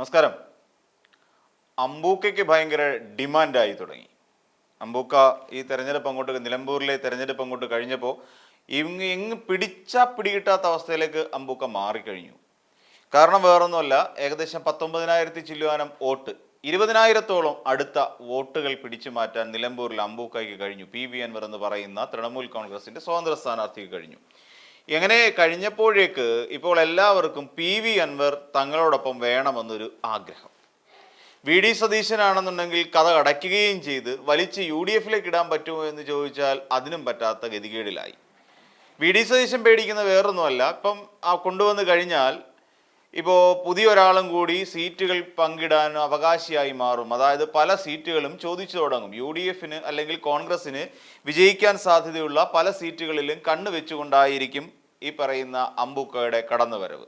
നമസ്കാരം. അമ്പൂക്കയ്ക്ക് ഭയങ്കര ഡിമാൻഡായി തുടങ്ങി. അമ്പൂക്ക ഈ തെരഞ്ഞെടുപ്പ് അങ്ങോട്ട് നിലമ്പൂരിലെ തെരഞ്ഞെടുപ്പ് അങ്ങോട്ട് കഴിഞ്ഞപ്പോൾ ഇങ്ങ് എങ്ങ് പിടിച്ചാൽ പിടികിട്ടാത്ത അവസ്ഥയിലേക്ക് അമ്പൂക്ക മാറിക്കഴിഞ്ഞു. കാരണം വേറൊന്നുമല്ല ഏകദേശം പത്തൊമ്പതിനായിരത്തി ചില്ലുവാനം വോട്ട് ഇരുപതിനായിരത്തോളം അടുത്ത വോട്ടുകൾ പിടിച്ചു മാറ്റാൻ നിലമ്പൂരിൽ അമ്പൂക്കയ്ക്ക് കഴിഞ്ഞു. പി വി അൻവർ എന്ന് പറയുന്ന തൃണമൂൽ കോൺഗ്രസിന്റെ സ്വതന്ത്ര സ്ഥാനാർത്ഥിക്ക് കഴിഞ്ഞു. എങ്ങനെ കഴിഞ്ഞപ്പോഴേക്ക് ഇപ്പോൾ എല്ലാവർക്കും പി വി അൻവർ തങ്ങളോടൊപ്പം വേണമെന്നൊരു ആഗ്രഹം. വി ഡി സതീശനാണെന്നുണ്ടെങ്കിൽ കഥ അടയ്ക്കുകയും ചെയ്ത് വലിച്ച് യു ഡി എഫിലേക്ക് ഇടാൻ പറ്റുമോ എന്ന് ചോദിച്ചാൽ അതിനും പറ്റാത്ത ഗതികേടിലായി. വി ഡി സതീശൻ പേടിക്കുന്ന വേറൊന്നുമല്ല. ഇപ്പം ആ കൊണ്ടുവന്ന് കഴിഞ്ഞാൽ ഇപ്പോൾ പുതിയൊരാളും കൂടി സീറ്റുകൾ പങ്കിടാൻ അവകാശിയായി മാറും. അതായത് പല സീറ്റുകളും ചോദിച്ചു തുടങ്ങും. യു ഡി എഫിന് അല്ലെങ്കിൽ കോൺഗ്രസിന് വിജയിക്കാൻ സാധ്യതയുള്ള പല സീറ്റുകളിലും കണ്ണു വെച്ചുകൊണ്ടായിരിക്കും ഈ പറയുന്ന അമ്പൂക്കയുടെ കടന്നുവരവ്.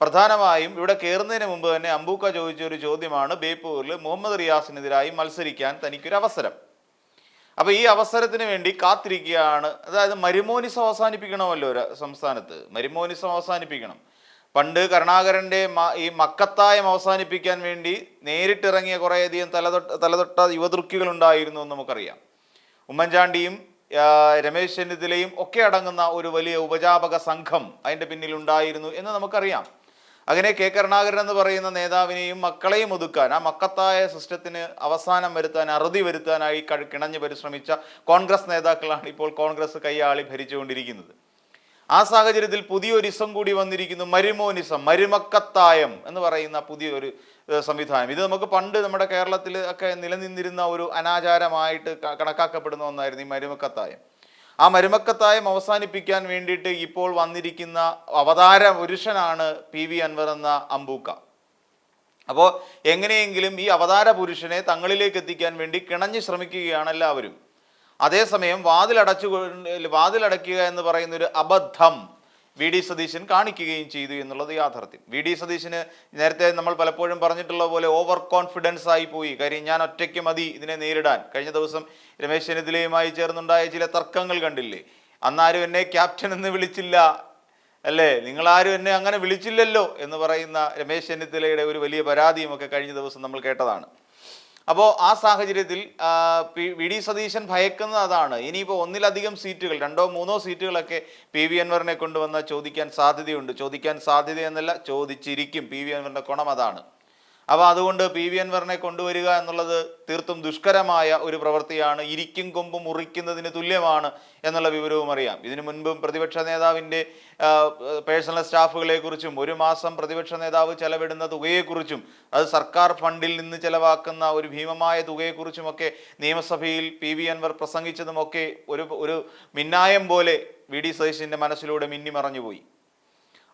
പ്രധാനമായും ഇവിടെ കയറുന്നതിന് മുമ്പ് തന്നെ അമ്പൂക്ക ചോദിച്ച ഒരു ചോദ്യമാണ് ബേപ്പൂരിൽ മുഹമ്മദ് റിയാസിനെതിരായി മത്സരിക്കാൻ തനിക്കൊരു അവസരം. അപ്പോൾ ഈ അവസരത്തിന് വേണ്ടി കാത്തിരിക്കുകയാണ്. അതായത് മരുമോനിസം അവസാനിപ്പിക്കണമല്ലോ ഒരു സംസ്ഥാനത്ത്. മരുമോനിസം അവസാനിപ്പിക്കണം. പണ്ട് കരുണാകരന്റെ ഈ മക്കത്തായം അവസാനിപ്പിക്കാൻ വേണ്ടി നേരിട്ടിറങ്ങിയ കുറേയധികം തലതൊട്ട തലതൊട്ട യുവതൃക്കികൾ ഉണ്ടായിരുന്നു എന്ന് നമുക്കറിയാം. ഉമ്മൻചാണ്ടിയും രമേശ് ചെന്നിത്തലയും ഒക്കെ അടങ്ങുന്ന ഒരു വലിയ ഉപജാപക സംഘം അതിന്റെ പിന്നിലുണ്ടായിരുന്നു എന്ന് നമുക്കറിയാം. അങ്ങനെ കെ കരുണാകരൻ എന്ന് പറയുന്ന നേതാവിനെയും മക്കളെയും ഒതുക്കാൻ ആ മക്കത്തായ സിസ്റ്റത്തിന് അവസാനം വരുത്താൻ അറുതി വരുത്താനായി കിണഞ്ഞ് പരിശ്രമിച്ച കോൺഗ്രസ് നേതാക്കളാണ് ഇപ്പോൾ കോൺഗ്രസ് കൈയാളി ഭരിച്ചുകൊണ്ടിരിക്കുന്നത്. ആ സാഹചര്യത്തിൽ പുതിയൊരു ഇസം കൂടി വന്നിരിക്കുന്നു മരുമോനിസം മരുമക്കത്തായം എന്ന് പറയുന്ന പുതിയൊരു സംവിധാനം. ഇത് നമുക്ക് പണ്ട് നമ്മുടെ കേരളത്തിൽ ഒക്കെ നിലനിന്നിരുന്ന ഒരു അനാചാരമായിട്ട് കണക്കാക്കപ്പെടുന്ന ഒന്നായിരുന്നു ഈ മരുമക്കത്തായം. ആ മരുമക്കത്തായം അവസാനിപ്പിക്കാൻ വേണ്ടിയിട്ട് ഇപ്പോൾ വന്നിരിക്കുന്ന അവതാര പുരുഷനാണ് പി വി അൻവർ എന്ന അമ്പൂക്ക. അപ്പോൾ എങ്ങനെയെങ്കിലും ഈ അവതാര പുരുഷനെ തങ്ങളിലേക്ക് എത്തിക്കാൻ വേണ്ടി കിണഞ്ഞു ശ്രമിക്കുകയാണ് എല്ലാവരും. അതേസമയം വാതിലടച്ചു വാതിലടയ്ക്കുക എന്ന് പറയുന്ന ഒരു അബദ്ധം വി ഡി സതീശൻ കാണിക്കുകയും ചെയ്തു എന്നുള്ളത് യാഥാർത്ഥ്യം. വി ഡി സതീശന് നേരത്തെ നമ്മൾ പലപ്പോഴും പറഞ്ഞിട്ടുള്ള പോലെ ഓവർ കോൺഫിഡൻസ് ആയി പോയി. കാര്യം ഞാൻ ഒറ്റയ്ക്ക് മതി ഇതിനെ നേരിടാൻ. കഴിഞ്ഞ ദിവസം രമേശ് ചെന്നിത്തലയുമായി ചേർന്നുണ്ടായ ചില തർക്കങ്ങൾ കണ്ടില്ലേ? അന്നാരും എന്നെ ക്യാപ്റ്റൻ എന്ന് വിളിച്ചില്ല അല്ലേ? നിങ്ങളാരും എന്നെ അങ്ങനെ വിളിച്ചില്ലല്ലോ എന്ന് പറയുന്ന രമേശ് ചെന്നിത്തലയുടെ ഒരു വലിയ പരാതിയും ഒക്കെ കഴിഞ്ഞ ദിവസം നമ്മൾ കേട്ടതാണ്. അപ്പോൾ ആ സാഹചര്യത്തിൽ വി ഡി സതീശൻ ഭയക്കുന്നത് അതാണ്. ഇനിയിപ്പോൾ ഒന്നിലധികം സീറ്റുകൾ രണ്ടോ മൂന്നോ സീറ്റുകളൊക്കെ പി വി അൻവറിനെ കൊണ്ടുവന്നാൽ ചോദിക്കാൻ സാധ്യതയുണ്ട്. ചോദിക്കാൻ സാധ്യതയെന്നല്ല ചോദിച്ചിരിക്കും. പി വി അൻവറിന്റെ ഗുണം അതാണ്. അപ്പോൾ അതുകൊണ്ട് പി വി അൻവറിനെ കൊണ്ടുവരിക എന്നുള്ളത് തീർത്തും ദുഷ്കരമായ ഒരു പ്രവൃത്തിയാണ്. ഇരിക്കും കൊമ്പ് മുറിക്കുന്നതിന് തുല്യമാണ് എന്നുള്ള വിവരവും അറിയാം. ഇതിനു മുൻപും പ്രതിപക്ഷ നേതാവിന്റെ പേഴ്സണൽ സ്റ്റാഫുകളെ കുറിച്ചും ഒരു മാസം പ്രതിപക്ഷ നേതാവ് ചെലവിടുന്ന തുകയെക്കുറിച്ചും അത് സർക്കാർ ഫണ്ടിൽ നിന്ന് ചെലവാക്കുന്ന ഒരു ഭീമമായ തുകയെക്കുറിച്ചുമൊക്കെ നിയമസഭയിൽ പി വി അൻവർ പ്രസംഗിച്ചതുമൊക്കെ ഒരു ഒരു മിന്നായം പോലെ വി ഡി സതീശിന്റെ മനസ്സിലൂടെ മിന്നിമറഞ്ഞുപോയി.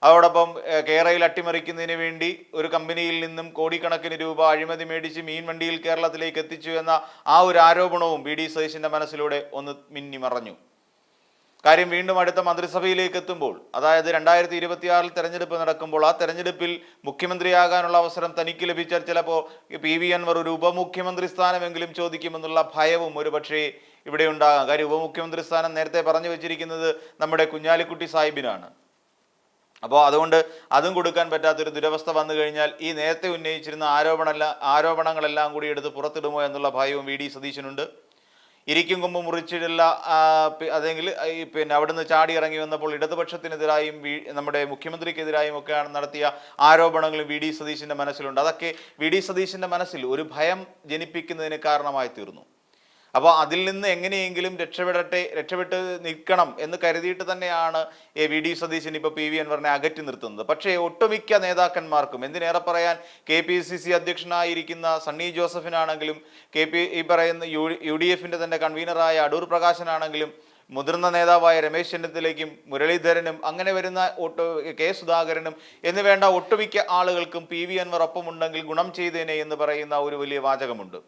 അതോടൊപ്പം കേരയിൽ അട്ടിമറിക്കുന്നതിന് വേണ്ടി ഒരു കമ്പനിയിൽ നിന്നും കോടിക്കണക്കിന് രൂപ അഴിമതി മേടിച്ച് മീൻ വണ്ടിയിൽ കേരളത്തിലേക്ക് എത്തിച്ചു എന്ന ആ ഒരു ആരോപണവും ബി ഡി സതീശിന്റെ മനസ്സിലൂടെ ഒന്ന് മിന്നി മറഞ്ഞു കാര്യം വീണ്ടും അടുത്ത മന്ത്രിസഭയിലേക്ക് എത്തുമ്പോൾ അതായത് രണ്ടായിരത്തി ഇരുപത്തിയാറിൽ തെരഞ്ഞെടുപ്പ് നടക്കുമ്പോൾ ആ തെരഞ്ഞെടുപ്പിൽ മുഖ്യമന്ത്രിയാകാനുള്ള അവസരം തനിക്ക് ലഭിച്ചാൽ ചിലപ്പോൾ പി വി അൻവർ ഒരു ഉപമുഖ്യമന്ത്രി സ്ഥാനമെങ്കിലും ചോദിക്കുമെന്നുള്ള ഭയവും ഒരു പക്ഷേ ഇവിടെ ഉണ്ടാകാം. കാര്യം ഉപമുഖ്യമന്ത്രി സ്ഥാനം നേരത്തെ പറഞ്ഞു വെച്ചിരിക്കുന്നത് നമ്മുടെ കുഞ്ഞാലിക്കുട്ടി സാഹിബിനാണ്. അപ്പോൾ അതുകൊണ്ട് അതും കൊടുക്കാൻ പറ്റാത്തൊരു ദുരവസ്ഥ വന്നു കഴിഞ്ഞാൽ ഈ നേരത്തെ ഉന്നയിച്ചിരുന്ന ആരോപണമല്ല ആരോപണങ്ങളെല്ലാം കൂടി എടുത്ത് പുറത്തിടുമോ എന്നുള്ള ഭയവും വി ഡി സതീശനുണ്ട്. ഇരിക്കും കൊമ്പ് മുറിച്ചിട്ടുള്ള അതെങ്കിൽ ഈ പിന്നെ അവിടുന്ന് ചാടി ഇറങ്ങി വന്നപ്പോൾ ഇടതുപക്ഷത്തിനെതിരായും നമ്മുടെ മുഖ്യമന്ത്രിക്കെതിരായും ഒക്കെയാണ് നടത്തിയ ആരോപണങ്ങളും വി ഡി സതീശിന്റെ മനസ്സിലുണ്ട്. അതൊക്കെ വി ഡി സതീശിന്റെ മനസ്സിൽ ഒരു ഭയം ജനിപ്പിക്കുന്നതിന് കാരണമായി തീർന്നു. അപ്പോൾ അതിൽ നിന്ന് എങ്ങനെയെങ്കിലും രക്ഷപ്പെടട്ടെ രക്ഷപ്പെട്ട് നിൽക്കണം എന്ന് കരുതിയിട്ട് തന്നെയാണ് എ വി ഡി സതീശൻ ഇപ്പോൾ പി വി അൻവറിനെ അകറ്റി നിർത്തുന്നത്. പക്ഷേ ഒട്ടുമിക്ക നേതാക്കന്മാർക്കും എന്തിനേറെ പറയാൻ കെ പി സി സി അധ്യക്ഷനായിരിക്കുന്ന സണ്ണി ജോസഫിനാണെങ്കിലും കെ പി ഈ പറയുന്ന യു യു ഡി എഫിന്റെ തന്നെ കൺവീനറായ അടൂർ പ്രകാശനാണെങ്കിലും മുതിർന്ന നേതാവായ രമേശ് ചെന്നിത്തലയ്ക്കും മുരളീധരനും അങ്ങനെ വരുന്ന ഒട്ട് കെ സുധാകരനും എന്ന് വേണ്ട ഒട്ടുമിക്ക ആളുകൾക്കും പി വി അൻവർ ഒപ്പമുണ്ടെങ്കിൽ ഗുണം ചെയ്തേനെ എന്ന് പറയുന്ന ഒരു വലിയ വാചകമുണ്ട്.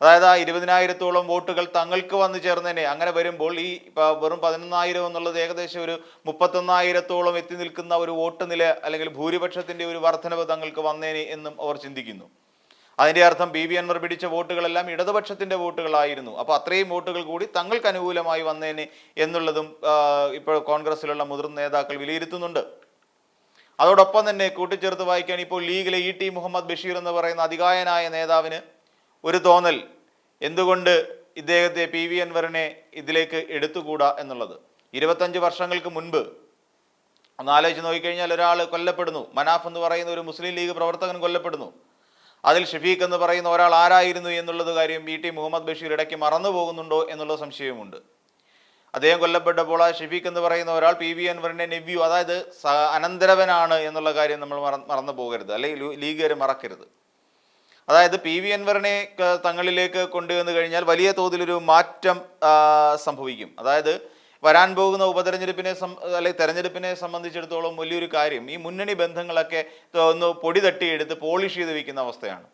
അതായത് ആ ഇരുപതിനായിരത്തോളം വോട്ടുകൾ തങ്ങൾക്ക് വന്നു ചേർന്നതിനെ അങ്ങനെ വരുമ്പോൾ ഈ വെറും പതിനൊന്നായിരം എന്നുള്ളത് ഏകദേശം ഒരു മുപ്പത്തൊന്നായിരത്തോളം എത്തി നിൽക്കുന്ന ഒരു വോട്ട് നില അല്ലെങ്കിൽ ഭൂരിപക്ഷത്തിന്റെ ഒരു വർധനവ് തങ്ങൾക്ക് വന്നേനെ എന്നും അവർ ചിന്തിക്കുന്നു. അതിന്റെ അർത്ഥം ബി ബി അൻവർ പിടിച്ച വോട്ടുകളെല്ലാം ഇടതുപക്ഷത്തിന്റെ വോട്ടുകളായിരുന്നു. അപ്പോൾ അത്രയും വോട്ടുകൾ കൂടി തങ്ങൾക്ക് അനുകൂലമായി വന്നേനെ എന്നുള്ളതും ഇപ്പോൾ കോൺഗ്രസിലുള്ള മുതിർന്ന നേതാക്കൾ വിലയിരുത്തുന്നുണ്ട്. അതോടൊപ്പം തന്നെ കൂട്ടിച്ചേർത്ത് വായിക്കാൻ ഇപ്പോൾ ലീഗിലെ ഇ ടി മുഹമ്മദ് ബഷീർ എന്ന് പറയുന്ന അധികായനായ നേതാവിന് ഒരു തോന്നൽ എന്തുകൊണ്ട് ഇദ്ദേഹത്തെ പി വി അൻവറിനെ ഇതിലേക്ക് എടുത്തുകൂടാ എന്നുള്ളത്? ഇരുപത്തഞ്ച് വർഷങ്ങൾക്ക് മുൻപ് ഒന്ന് ആലോചിച്ച് നോക്കിക്കഴിഞ്ഞാൽ ഒരാൾ കൊല്ലപ്പെടുന്നു. മനാഫ് എന്ന് പറയുന്ന ഒരു മുസ്ലിം ലീഗ് പ്രവർത്തകൻ കൊല്ലപ്പെടുന്നു. അതിൽ ഷഫീഖ് എന്ന് പറയുന്ന ഒരാൾ ആരായിരുന്നു എന്നുള്ളത് കാര്യം ബി ടി മുഹമ്മദ് ബഷീർ ഇടയ്ക്ക് മറന്നു പോകുന്നുണ്ടോ എന്നുള്ള സംശയമുണ്ട് അദ്ദേഹം കൊല്ലപ്പെട്ടപ്പോൾ ആ ഷഫീഖ് എന്ന് പറയുന്ന ഒരാൾ പി വി അൻവറിന്റെ നെവ്യൂ അതായത് അനന്തരവനാണ് എന്നുള്ള കാര്യം നമ്മൾ മറ- മറന്നു പോകരുത്. അല്ലെങ്കിൽ ലീഗുകാർ മറക്കരുത്. അതായത് പി വി അൻവറിനെ തങ്ങളിലേക്ക് കൊണ്ടുവന്നു കഴിഞ്ഞാൽ വലിയ തോതിലൊരു മാറ്റം സംഭവിക്കും. അതായത് വരാൻ പോകുന്ന ഉപതെരഞ്ഞെടുപ്പിനെ അല്ലെങ്കിൽ തെരഞ്ഞെടുപ്പിനെ സംബന്ധിച്ചിടത്തോളം വലിയൊരു കാര്യം ഈ മുന്നണി ബന്ധങ്ങളൊക്കെ ഒന്ന് പൊടി തട്ടിയെടുത്ത് പോളിഷ് ചെയ്ത് വയ്ക്കുന്ന അവസ്ഥയാണ്.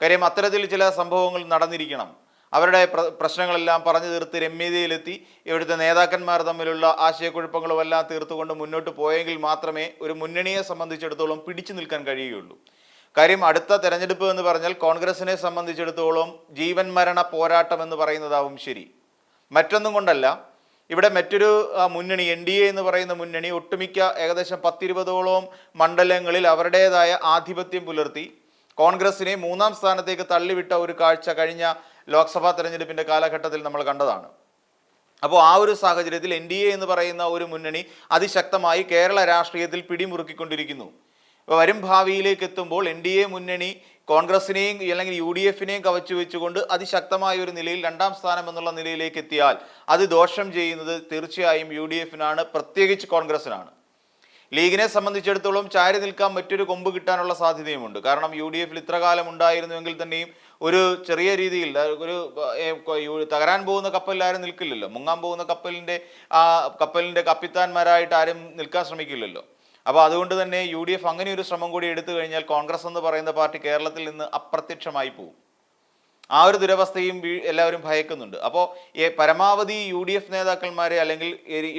കാര്യം അത്തരത്തിൽ ചില സംഭവങ്ങൾ നടന്നിരിക്കണം. അവരുടെ പ്ര പ്രശ്നങ്ങളെല്ലാം പറഞ്ഞു തീർത്ത് രമ്യതയിലെത്തി ഇവിടുത്തെ നേതാക്കന്മാർ തമ്മിലുള്ള ആശയക്കുഴപ്പങ്ങളും എല്ലാം തീർത്തുകൊണ്ട് മുന്നോട്ട് പോയെങ്കിൽ മാത്രമേ ഒരു മുന്നണിയെ സംബന്ധിച്ചിടത്തോളം പിടിച്ചു നിൽക്കാൻ കഴിയുകയുള്ളൂ. കാര്യം അടുത്ത തെരഞ്ഞെടുപ്പ് എന്ന് പറഞ്ഞാൽ കോൺഗ്രസിനെ സംബന്ധിച്ചിടത്തോളം ജീവൻ മരണ പോരാട്ടം എന്ന് പറയുന്നതാവും ശരി. മറ്റൊന്നും കൊണ്ടല്ല. ഇവിടെ മറ്റൊരു മുന്നണി എൻ ഡി എ എന്ന് പറയുന്ന മുന്നണി ഒട്ടുമിക്ക ഏകദേശം പത്തിരുപതോളം മണ്ഡലങ്ങളിൽ അവരുടേതായ ആധിപത്യം പുലർത്തി. കോൺഗ്രസിനെ മൂന്നാം സ്ഥാനത്തേക്ക് തള്ളിവിട്ട ഒരു കാഴ്ച കഴിഞ്ഞ ലോക്സഭാ തെരഞ്ഞെടുപ്പിന്റെ കാലഘട്ടത്തിൽ നമ്മൾ കണ്ടതാണ്. അപ്പോൾ ആ ഒരു സാഹചര്യത്തിൽ എൻ ഡി എ എന്ന് പറയുന്ന ഒരു മുന്നണി അതിശക്തമായി കേരള രാഷ്ട്രീയത്തിൽ പിടിമുറുക്കിക്കൊണ്ടിരിക്കുന്നു. ഇപ്പോൾ വരും ഭാവിയിലേക്ക് എത്തുമ്പോൾ എൻ ഡി എ മുന്നണി കോൺഗ്രസിനെയും അല്ലെങ്കിൽ യു ഡി എഫിനെയും കവച്ചു വെച്ചുകൊണ്ട് അതിശക്തമായ ഒരു നിലയിൽ രണ്ടാം സ്ഥാനം എന്നുള്ള നിലയിലേക്ക് എത്തിയാൽ അത് ദോഷം ചെയ്യുന്നത് തീർച്ചയായും യു ഡി എഫിനാണ് പ്രത്യേകിച്ച് കോൺഗ്രസിനാണ്. ലീഗിനെ സംബന്ധിച്ചിടത്തോളം ചാരി നിൽക്കാൻ മറ്റൊരു കൊമ്പ് കിട്ടാനുള്ള സാധ്യതയുമുണ്ട്. കാരണം യു ഡി എഫിൽ ഇത്ര കാലം ഉണ്ടായിരുന്നുവെങ്കിൽ തന്നെയും ഒരു ചെറിയ രീതിയിൽ ഒരു തകരാൻ പോകുന്ന കപ്പലിൽ ആരും നിൽക്കില്ലല്ലോ. മുങ്ങാൻ പോകുന്ന കപ്പലിന്റെ ആ കപ്പലിന്റെ കപ്പിത്താന്മാരായിട്ട് ആരും നിൽക്കാൻ ശ്രമിക്കില്ലല്ലോ. അപ്പോൾ അതുകൊണ്ട് തന്നെ യു ഡി എഫ് അങ്ങനെ ഒരു ശ്രമം കൂടി എടുത്തു കഴിഞ്ഞാൽ കോൺഗ്രസ് എന്ന് പറയുന്ന പാർട്ടി കേരളത്തിൽ നിന്ന് അപ്രത്യക്ഷമായി പോകും ആ ഒരു ദുരവസ്ഥയും എല്ലാവരും ഭയക്കുന്നുണ്ട്. അപ്പോൾ പരമാവധി യു ഡി എഫ് നേതാക്കന്മാരെ അല്ലെങ്കിൽ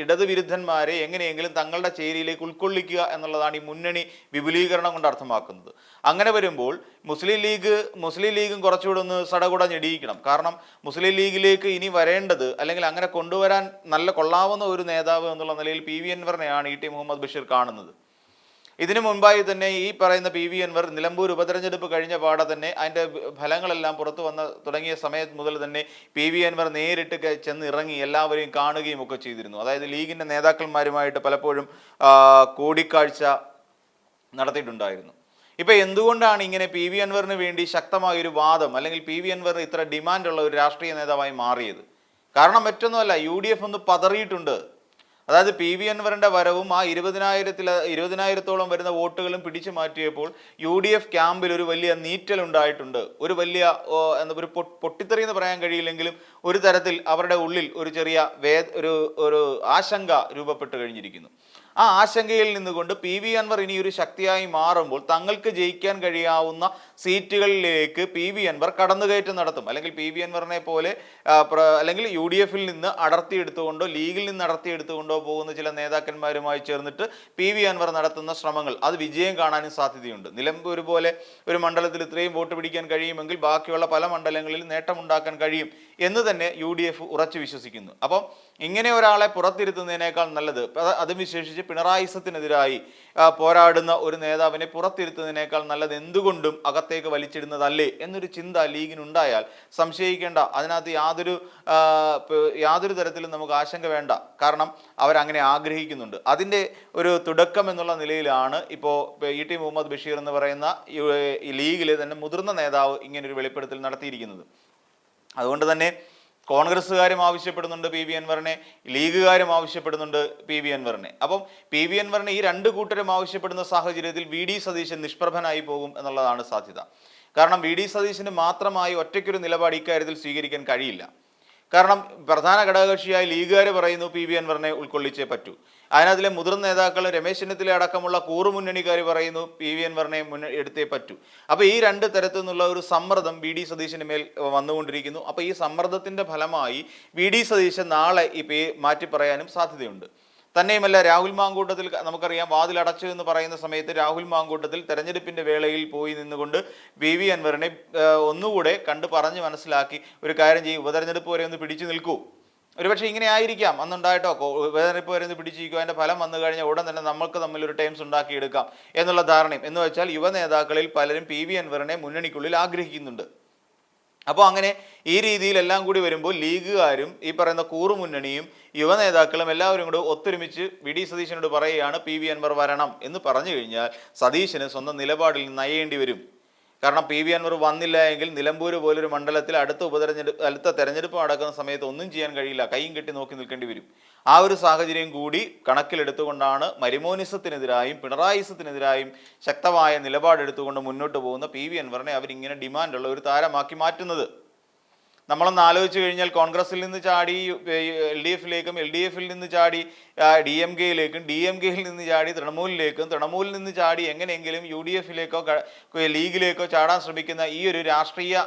ഇടതുവിരുദ്ധന്മാരെ എങ്ങനെയെങ്കിലും തങ്ങളുടെ ചേരിയിലേക്ക് ഉൾക്കൊള്ളിക്കുക എന്നുള്ളതാണ് ഈ മുന്നണി വിപുലീകരണം കൊണ്ട് അർത്ഥമാക്കുന്നത്. അങ്ങനെ വരുമ്പോൾ മുസ്ലിം ലീഗ് മുസ്ലിം ലീഗും കുറച്ചുകൂടെ ഒന്ന് സടകുട ഞെടിയിക്കണം കാരണം മുസ്ലിം ലീഗിലേക്ക് ഇനി വരേണ്ടത് അല്ലെങ്കിൽ അങ്ങനെ കൊണ്ടുവരാൻ നല്ല കൊള്ളാവുന്ന ഒരു നേതാവ് എന്നുള്ള നിലയിൽ പി വി അൻവറിനെയാണ് ഇ ടി മുഹമ്മദ് ബഷീർ കാണുന്നത്. ഇതിനു മുൻപായി തന്നെ ഈ പറയുന്ന പി വി അൻവർ നിലമ്പൂർ ഉപതെരഞ്ഞെടുപ്പ് കഴിഞ്ഞ പാടെ തന്നെ അതിന്റെ ഫലങ്ങളെല്ലാം പുറത്തു വന്ന തുടങ്ങിയ സമയത്ത് മുതൽ തന്നെ പി വി അൻവർ നേരിട്ട് ചെന്ന് ഇറങ്ങി എല്ലാവരെയും കാണുകയും ഒക്കെ ചെയ്തിരുന്നു. അതായത് ലീഗിന്റെ നേതാക്കന്മാരുമായിട്ട് പലപ്പോഴും കൂടിക്കാഴ്ച നടത്തിയിട്ടുണ്ടായിരുന്നു. ഇപ്പൊ എന്തുകൊണ്ടാണ് ഇങ്ങനെ പി വി അൻവറിന് വേണ്ടി ശക്തമായ ഒരു വാദം അല്ലെങ്കിൽ പി വി എൻവർ ഇത്ര ഡിമാൻഡുള്ള ഒരു രാഷ്ട്രീയ നേതാവായി മാറിയത്? കാരണം മറ്റൊന്നുമല്ല യു ഡി എഫ് ഒന്ന് പതറിയിട്ടുണ്ട്. അതായത് പി വി അൻവറിന്റെ വരവും ആ ഇരുപതിനായിരത്തിൽ ഇരുപതിനായിരത്തോളം വരുന്ന വോട്ടുകളും പിടിച്ചു മാറ്റിയപ്പോൾ യു ഡി എഫ് ക്യാമ്പിൽ ഒരു വലിയ നീറ്റൽ ഉണ്ടായിട്ടുണ്ട്. ഒരു വലിയ എന്താ ഒരു പൊട്ടിത്തെറി എന്ന് പറയാൻ കഴിയില്ലെങ്കിലും ഒരു തരത്തിൽ അവരുടെ ഉള്ളിൽ ഒരു ചെറിയ വേ ഒരു ഒരു ആശങ്ക രൂപപ്പെട്ട് കഴിഞ്ഞിരിക്കുന്നു. ആ ആശങ്കയിൽ നിന്നുകൊണ്ട് പി വി അൻവർ ഇനി ഒരു ശക്തിയായി മാറുമ്പോൾ തങ്ങൾക്ക് ജയിക്കാൻ കഴിയാവുന്ന സീറ്റുകളിലേക്ക് പി വി അൻവർ കടന്നുകയറ്റം നടത്തും. അല്ലെങ്കിൽ പി വി അൻവറിനെ പോലെ അല്ലെങ്കിൽ യു ഡി എഫിൽ നിന്ന് അടർത്തിയെടുത്തുകൊണ്ടോ ലീഗിൽ നിന്ന് അടർത്തി എടുത്തുകൊണ്ടോ പോകുന്ന ചില നേതാക്കന്മാരുമായി ചേർന്നിട്ട് പി വി അൻവർ നടത്തുന്ന ശ്രമങ്ങൾ അത് വിജയം കാണാനും സാധ്യതയുണ്ട്. നിലമ്പൂർ പോലെ ഒരു മണ്ഡലത്തിൽ ഇത്രയും വോട്ട് പിടിക്കാൻ കഴിയുമെങ്കിൽ ബാക്കിയുള്ള പല മണ്ഡലങ്ങളിൽ നേട്ടമുണ്ടാക്കാൻ കഴിയും എന്ന് തന്നെ യു ഡി എഫ് ഉറച്ചു വിശ്വസിക്കുന്നു. അപ്പം ഇങ്ങനെ ഒരാളെ പുറത്തിരുത്തുന്നതിനേക്കാൾ നല്ലത് അത് വിശേഷിച്ച് പിണറായിസത്തിനെതിരായി പോരാടുന്ന ഒരു നേതാവിനെ പുറത്തിരുത്തുന്നതിനേക്കാൾ നല്ലത് എന്തുകൊണ്ടും അകത്തേക്ക് വലിച്ചിടുന്നതല്ലേ എന്നൊരു ചിന്ത ലീഗിനുണ്ടായാൽ സംശയിക്കേണ്ട. അതിനകത്ത് യാതൊരു യാതൊരു തരത്തിലും നമുക്ക് ആശങ്ക വേണ്ട. കാരണം അവരങ്ങനെ ആഗ്രഹിക്കുന്നുണ്ട്. അതിന്റെ ഒരു തുടക്കം എന്നുള്ള നിലയിലാണ് ഇപ്പോൾ ഇ ടി മുഹമ്മദ് ബഷീർ എന്ന് പറയുന്ന ലീഗിലെ തന്നെ മുതിർന്ന നേതാവ് ഇങ്ങനൊരു വെളിപ്പെടുത്തൽ നടത്തിയിരിക്കുന്നത്. അതുകൊണ്ട് തന്നെ കോൺഗ്രസ്സുകാരും ആവശ്യപ്പെടുന്നുണ്ട് പി വി അൻവറിനെ ലീഗുകാരും ആവശ്യപ്പെടുന്നുണ്ട് പി വി അൻവറിനെ അപ്പം പി വി അൻവറിനെ ഈ രണ്ട് കൂട്ടരും ആവശ്യപ്പെടുന്ന സാഹചര്യത്തിൽ വി ഡി സതീശൻ നിഷ്പ്രഭനായി പോകും എന്നുള്ളതാണ് സാധ്യത. കാരണം വി ഡി സതീശന് മാത്രമായി ഒറ്റയ്ക്കൊരു നിലപാട് ഇക്കാര്യത്തിൽ സ്വീകരിക്കാൻ കഴിയില്ല. കാരണം പ്രധാന ഘടകകക്ഷിയായി ലീഗുകാർ പറയുന്നു പി വി അൻവറിനെ ഉൾക്കൊള്ളിച്ചേ പറ്റൂ. അതിനകത്തിലെ മുതിർന്ന നേതാക്കൾ രമേശ് ചെന്നിത്തല അടക്കമുള്ള കൂറുമുന്നണിക്കാർ പറയുന്നു പി വി അൻവറിനെ മുന്ന എടുത്തേ പറ്റൂ. അപ്പോൾ ഈ രണ്ട് തരത്തിൽ നിന്നുള്ള ഒരു സമ്മർദ്ദം വി ഡി സതീശന് മേൽ വന്നുകൊണ്ടിരിക്കുന്നു. അപ്പോൾ ഈ സമ്മർദ്ദത്തിന്റെ ഫലമായി വി ഡി സതീശൻ നാളെ ഈ പേ മാറ്റി പറയാനും സാധ്യതയുണ്ട്. തന്നെയുമല്ല രാഹുൽ മാങ്കൂട്ടത്തിൽ നമുക്കറിയാം വാതിലടച്ചു എന്ന് പറയുന്ന സമയത്ത് രാഹുൽ മാങ്കൂട്ടത്തിൽ തെരഞ്ഞെടുപ്പിന്റെ വേളയിൽ പോയി നിന്നുകൊണ്ട് വി വി അൻവറിനെ ഒന്നുകൂടെ കണ്ട് പറഞ്ഞ് മനസ്സിലാക്കി ഒരു കാര്യം ചെയ്യും ഉപതെരഞ്ഞെടുപ്പ് വരെ ഒന്ന് പിടിച്ചു നിൽക്കൂ. ഒരുപക്ഷെ ഇങ്ങനെ ആയിരിക്കാം അന്നുണ്ടായിട്ടോ ഉപതെരഞ്ഞെടുപ്പ് വരെ ഒന്ന് പിടിച്ചിരിക്കും അതിന്റെ ഫലം വന്നു കഴിഞ്ഞാൽ ഉടൻ തന്നെ നമ്മൾക്ക് തമ്മിൽ ഒരു ടൈംസ് ഉണ്ടാക്കിയെടുക്കാം എന്നുള്ള ധാരണയും. എന്ന് വെച്ചാൽ യുവ നേതാക്കളിൽ പലരും പി വി അൻവറിനെ മുന്നണിക്കുള്ളിൽ ആഗ്രഹിക്കുന്നുണ്ട്. അപ്പോൾ അങ്ങനെ ഈ രീതിയിൽ എല്ലാം കൂടി വരുമ്പോൾ ലീഗുകാരും ഈ പറയുന്ന കൂറുമുന്നണിയും യുവ നേതാക്കളും എല്ലാവരും കൂടെ ഒത്തൊരുമിച്ച് വി ഡി സതീശനോട് പറയുകയാണ് പി വി അൻവർ വരണം എന്ന് പറഞ്ഞു കഴിഞ്ഞാൽ സതീശന് സ്വന്തം നിലപാടിൽ നയേണ്ടി വരും. കാരണം പി വി അൻവർ വന്നില്ല എങ്കിൽ നിലമ്പൂർ പോലൊരു മണ്ഡലത്തിൽ അടുത്ത ഉപതെരഞ്ഞെടുപ്പ് അടുത്ത തെരഞ്ഞെടുപ്പ് നടക്കുന്ന സമയത്ത് ഒന്നും ചെയ്യാൻ കഴിയില്ല. കൈയും കെട്ടി നോക്കി നിൽക്കേണ്ടി വരും. ആ ഒരു സാഹചര്യം കൂടി കണക്കിലെടുത്തുകൊണ്ടാണ് മരിമോനിസത്തിനെതിരായും പിണറായിസത്തിനെതിരായും ശക്തമായ നിലപാടെടുത്തുകൊണ്ട് മുന്നോട്ട് പോകുന്ന പി വി അൻവറിനെ അവരിങ്ങനെ ഡിമാൻഡുള്ള ഒരു താരമാക്കി മാറ്റുന്നത്. നമ്മളൊന്ന് ആലോചിച്ച് കഴിഞ്ഞാൽ കോൺഗ്രസിൽ നിന്ന് ചാടി എൽ ഡി എഫിലേക്കും എൽ ഡി എഫിൽ നിന്ന് ചാടി ഡി എം കെയിലേക്കും ഡി എം കെയിൽ നിന്ന് ചാടി തൃണമൂലിലേക്കും തൃണമൂലിൽ നിന്ന് ചാടി എങ്ങനെയെങ്കിലും യു ഡി എഫിലേക്കോ ലീഗിലേക്കോ ചാടാൻ ശ്രമിക്കുന്ന ഈ ഒരു രാഷ്ട്രീയ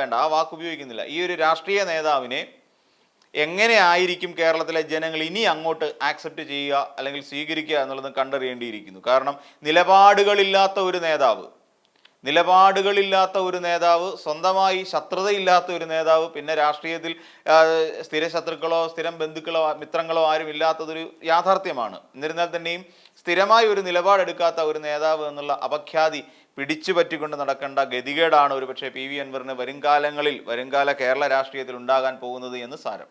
വേണ്ട ആ വാക്ക് ഉപയോഗിക്കുന്നില്ല. ഈ ഒരു രാഷ്ട്രീയ നേതാവിനെ എങ്ങനെ ആയിരിക്കും കേരളത്തിലെ ജനങ്ങൾ ഇനി അങ്ങോട്ട് ആക്സെപ്റ്റ് ചെയ്യുക അല്ലെങ്കിൽ സ്വീകരിക്കുക എന്നുള്ളത് കണ്ടറിയേണ്ടിയിരിക്കുന്നു. കാരണം നിലപാടുകളില്ലാത്ത ഒരു നേതാവ് നിലപാടുകളില്ലാത്ത ഒരു നേതാവ് സ്വന്തമായി ശത്രുതയില്ലാത്ത ഒരു നേതാവ് പിന്നെ രാഷ്ട്രീയത്തിൽ സ്ഥിര ശത്രുക്കളോ സ്ഥിരം ബന്ധുക്കളോ മിത്രങ്ങളോ ആരും ഇല്ലാത്തതൊരു യാഥാർത്ഥ്യമാണ്. എന്നിരുന്നാൽ തന്നെയും സ്ഥിരമായി ഒരു നിലപാടെടുക്കാത്ത ഒരു നേതാവ് എന്നുള്ള അപഖ്യാതി പിടിച്ചു പറ്റിക്കൊണ്ട് നടക്കേണ്ട ഗതികേടാണ് ഒരുപക്ഷെ പി വി അൻവറിന് വരുംകാലങ്ങളിൽ വരുംകാല കേരള രാഷ്ട്രീയത്തിൽ ഉണ്ടാകാൻ പോകുന്നത് എന്ന് സാരം.